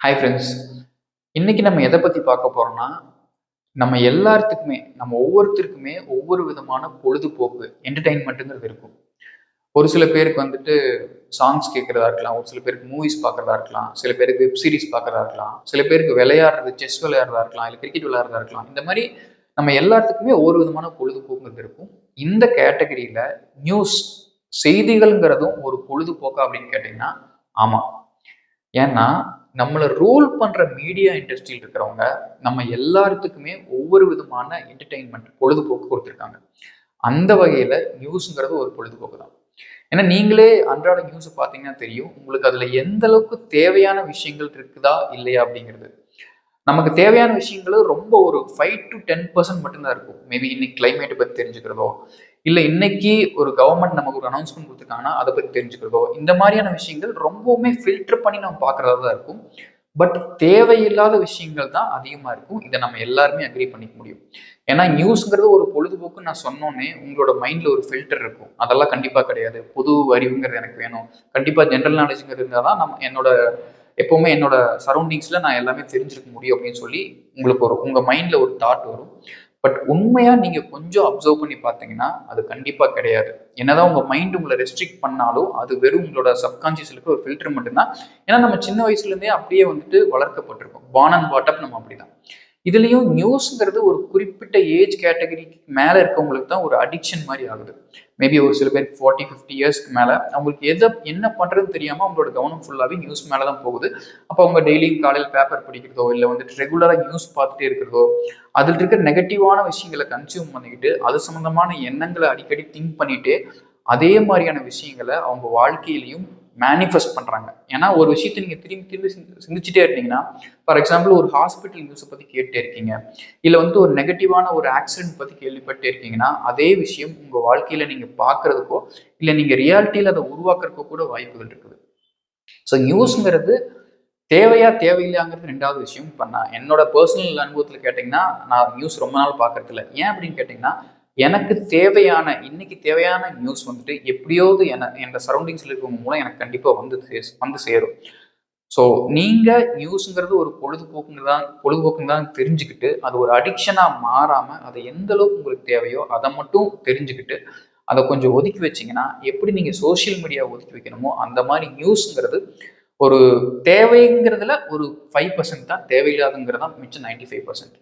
Hi friends இன்னைக்கு நம்ம எதை பற்றி பார்க்க போறோம்னா நம்ம எல்லாத்துக்குமே நம்ம ஒவ்வொருத்தருக்குமே ஒவ்வொரு விதமான பொழுதுபோக்கு என்டர்டைன்மெண்ட்டுங்கிறது இருக்கும். ஒரு சில பேருக்கு வந்துட்டு சாங்ஸ் கேட்குறதா இருக்கலாம் ஒரு சில பேருக்கு மூவிஸ் பார்க்குறதா இருக்கலாம் சில பேருக்கு வெப் சீரிஸ் பார்க்குறதா இருக்கலாம் சில பேருக்கு விளையாடுறது செஸ் விளையாடுறதா இருக்கலாம் இல்லை கிரிக்கெட் விளையாடுறதா இருக்கலாம் இந்த மாதிரி நம்ம எல்லாத்துக்குமே ஒவ்வொரு விதமான பொழுதுபோக்குங்கிறது இருக்கும். இந்த கேட்டகரியில நியூஸ் செய்திகள்ங்கிறதும் ஒரு பொழுதுபோக்கா அப்படின்னு கேட்டிங்கன்னா ஆமாம் ஏன்னா நம்மளை ரூல் பண்ற மீடியா இண்டஸ்ட்ரியில் இருக்கிறவங்க நம்ம எல்லாத்துக்குமே ஒவ்வொரு விதமான என்டர்டெயின்மெண்ட் பொழுதுபோக்கு கொடுத்துருக்காங்க. அந்த வகையில நியூஸுங்கிறது ஒரு பொழுதுபோக்கு தான். ஏன்னா நீங்களே அன்றாட நியூஸ் பார்த்தீங்கன்னா தெரியும். உங்களுக்கு அதுல எந்த அளவுக்கு தேவையான விஷயங்கள் இருக்குதா இல்லையா அப்படிங்கிறது. நமக்கு தேவையான விஷயங்கள் ரொம்ப ஒரு ஃபைவ் டு டென் பர்சன்ட் மட்டும்தான் இருக்கும். மேபி இன்னைக்கு கிளைமேட்டை பற்றி தெரிஞ்சுக்கிறதோ இல்லை இன்னைக்கு ஒரு கவர்மெண்ட் நமக்கு ஒரு அனௌன்ஸ்மெண்ட் கொடுத்துருக்காங்கன்னா அதை பற்றி தெரிஞ்சுக்கிறதோ இந்த மாதிரியான விஷயங்கள் ரொம்பவுமே ஃபில்டர் பண்ணி நம்ம பார்க்குறதா தான் இருக்கும். பட் தேவையில்லாத விஷயங்கள் தான் அதிகமாக இருக்கும். இதை நம்ம எல்லாருமே அக்ரி பண்ணிக்க முடியும். ஏன்னா நியூஸ்ங்கிறது ஒரு பொழுதுபோக்கு நான் சொன்னோன்னே உங்களோட மைண்டில் ஒரு ஃபில்டர் இருக்கும். அதெல்லாம் கண்டிப்பாக கிடையாது. புது அறிவுங்கிறது எனக்கு வேணும். கண்டிப்பாக ஜென்ரல் நாலேஜுங்கிறது இருந்தால் தான் நம்ம என்னோட எப்போவுமே என்னோட சரௌண்டிங்ஸில் நான் எல்லாமே தெரிஞ்சிருக்க முடியும் அப்படின்னு சொல்லி உங்களுக்கு ஒரு உங்கள் மைண்டில் ஒரு தாட் வரும். பட் உண்மையாக நீங்கள் கொஞ்சம் அப்சர்வ் பண்ணி பார்த்தீங்கன்னா அது கண்டிப்பாக கிடையாது. என்னதான் உங்கள் மைண்ட் உங்களை ரெஸ்ட்ரிக்ட் பண்ணாலும் அது வெறும் உங்களோட சப்கான்சியஸில் இருக்க ஒரு ஃபில்டர் மட்டும்தான். ஏன்னா நம்ம சின்ன வயசுலேருந்தே அப்படியே வந்துட்டு வளர்க்கப்பட்டிருக்கோம். பான் அண்ட் பாட்டப் நம்ம அப்படிதான். இதுலேயும் நியூஸ்ங்கிறது ஒரு குறிப்பிட்ட ஏஜ் கேட்டகரிக்கு மேலே இருக்கவங்களுக்கு தான் ஒரு அடிக்ஷன் மாதிரி ஆகுது. மேபி ஒரு சில பேருக்கு ஃபார்ட்டி ஃபிஃப்டி இயர்ஸ்க்கு மேலே அவங்களுக்கு எதை என்ன பண்ணுறதுன்னு தெரியாமல் அவங்களோட கவனம் ஃபுல்லாகவே நியூஸ் மேலே தான் போகுது. அப்போ அவங்க டெய்லியும் காலையில் பேப்பர் படிக்கிறதோ இல்லை வந்துட்டு ரெகுலராக நியூஸ் பார்த்துட்டே இருக்கிறதோ அதில் இருக்கிற நெகட்டிவான விஷயங்களை கன்சியூம் பண்ணிக்கிட்டு அது சம்மந்தமான எண்ணங்களை அடிக்கடி திங்க் பண்ணிட்டு அதே மாதிரியான விஷயங்களை அவங்க வாழ்க்கையிலையும் மேனிஃபெஸ்ட் பண்ணுறாங்க ஏன்னா ஒரு விஷயத்தை நீங்கள் திரும்பி திரும்பி சிந்திச்சுட்டே இருந்தீங்கன்னா ஃபார் எக்ஸாம்பிள் ஒரு ஹாஸ்பிட்டல் நியூஸை பற்றி கேட்டே இருக்கீங்க. இல்லை வந்து ஒரு நெகட்டிவான ஒரு ஆக்சிடென்ட் பற்றி கேள்விப்பட்டே இருக்கீங்கன்னா அதே விஷயம் உங்கள் வாழ்க்கையில் நீங்கள் பார்க்குறதுக்கோ இல்லை நீங்கள் ரியாலிட்டியில் அதை உருவாக்குறதுக்கோ கூட வாய்ப்புகள் இருக்குது. ஸோ நியூஸுங்கிறது தேவையா தேவையில்லையாங்கிறது ரெண்டாவது விஷயம். இப்போ நான் என்னோட பர்சனல் அனுபவத்தில் கேட்டிங்கன்னா நான் நியூஸ் ரொம்ப நாள் பார்க்கறதில்ல. ஏன் அப்படின்னு கேட்டிங்கன்னா எனக்கு தேவையான இன்னைக்கு தேவையான நியூஸ் வந்துட்டு எப்படியாவது என என் சரௌண்டிங்ஸில் இருக்கிறவங்க மூலம் எனக்கு கண்டிப்பாக வந்து வந்து சேரும். ஸோ நீங்கள் நியூஸுங்கிறது ஒரு பொழுதுபோக்குங்க தான் பொழுதுபோக்குங்க தான் தெரிஞ்சுக்கிட்டு அது ஒரு அடிக்ஷனாக மாறாமல் அதை எந்த அளவுக்கு உங்களுக்கு தேவையோ அதை மட்டும் தெரிஞ்சுக்கிட்டு அதை கொஞ்சம் ஒதுக்கி வச்சிங்கன்னா எப்படி நீங்கள் சோஷியல் மீடியா ஒதுக்கி வைக்கணுமோ அந்த மாதிரி நியூஸுங்கிறது ஒரு தேவைங்கிறதுல ஒரு ஃபைவ் பர்சன்ட் தான் தேவையில்லாதுங்கிறதா மிச்சம் நைன்டி ஃபைவ் பர்சன்ட்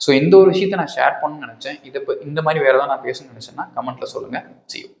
ஸோ இந்த ஒரு விஷயத்த நான் ஷேர் பண்ணணும்னு நினச்சேன். இதை இந்த மாதிரி வேறு ஏதாவது நான் பேசணும்னு நினச்சேன்னா கமெண்ட்டில் சொல்லுங்கள் செய்யும்